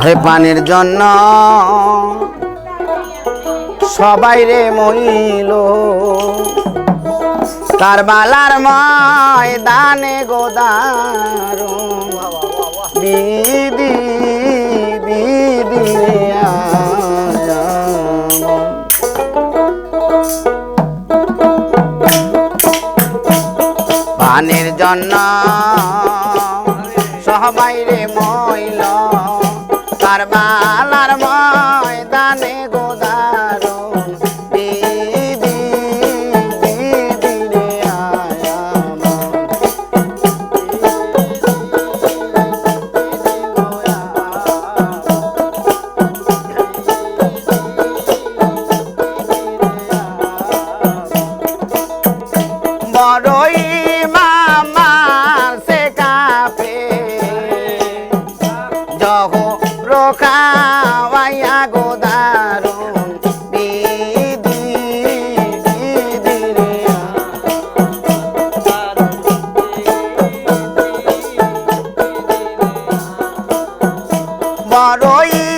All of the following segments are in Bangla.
আরে পানির জন্য সবাই রে মইল কারবালার ময়দানে গোদার দিদি দিদি পানির জন্য ময়দানে গোদার। দিদি দিদি রে বড়ই মামার সে বড়ই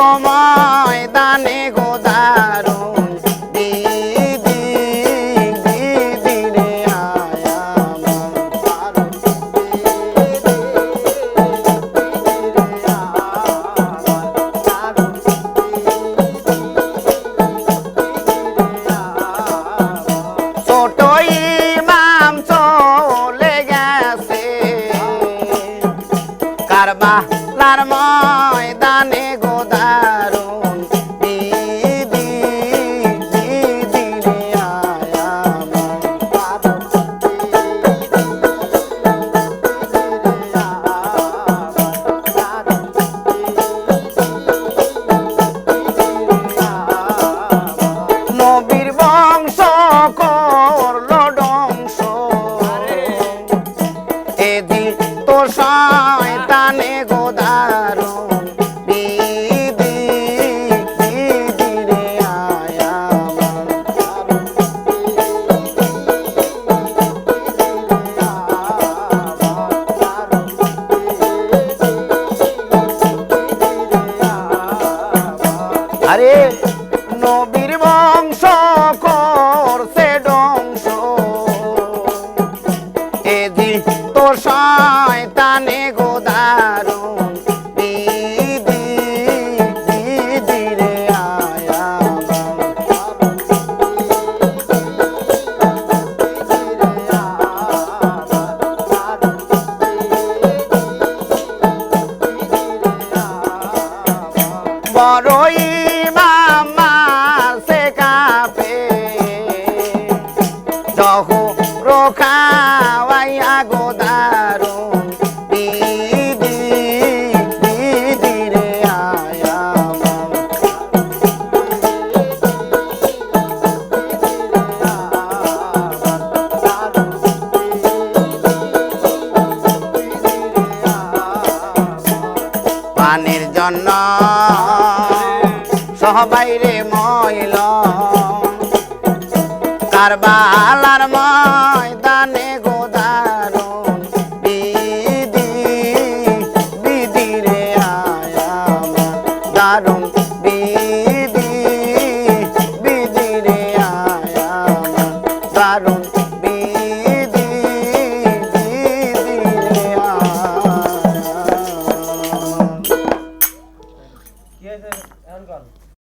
রময় দানে গোদারুন দিদি দিদি রে মাম চলে গেছে। কারবা লার ময়দানে আরে নবীর বংশ করছে ডংস এদি তোর শয়তানে গোদারুন দিদি দিদি রে আয়াম বড়ই পানির জন্য সবাই রে মইল। কারবালার ময়দানে দারুন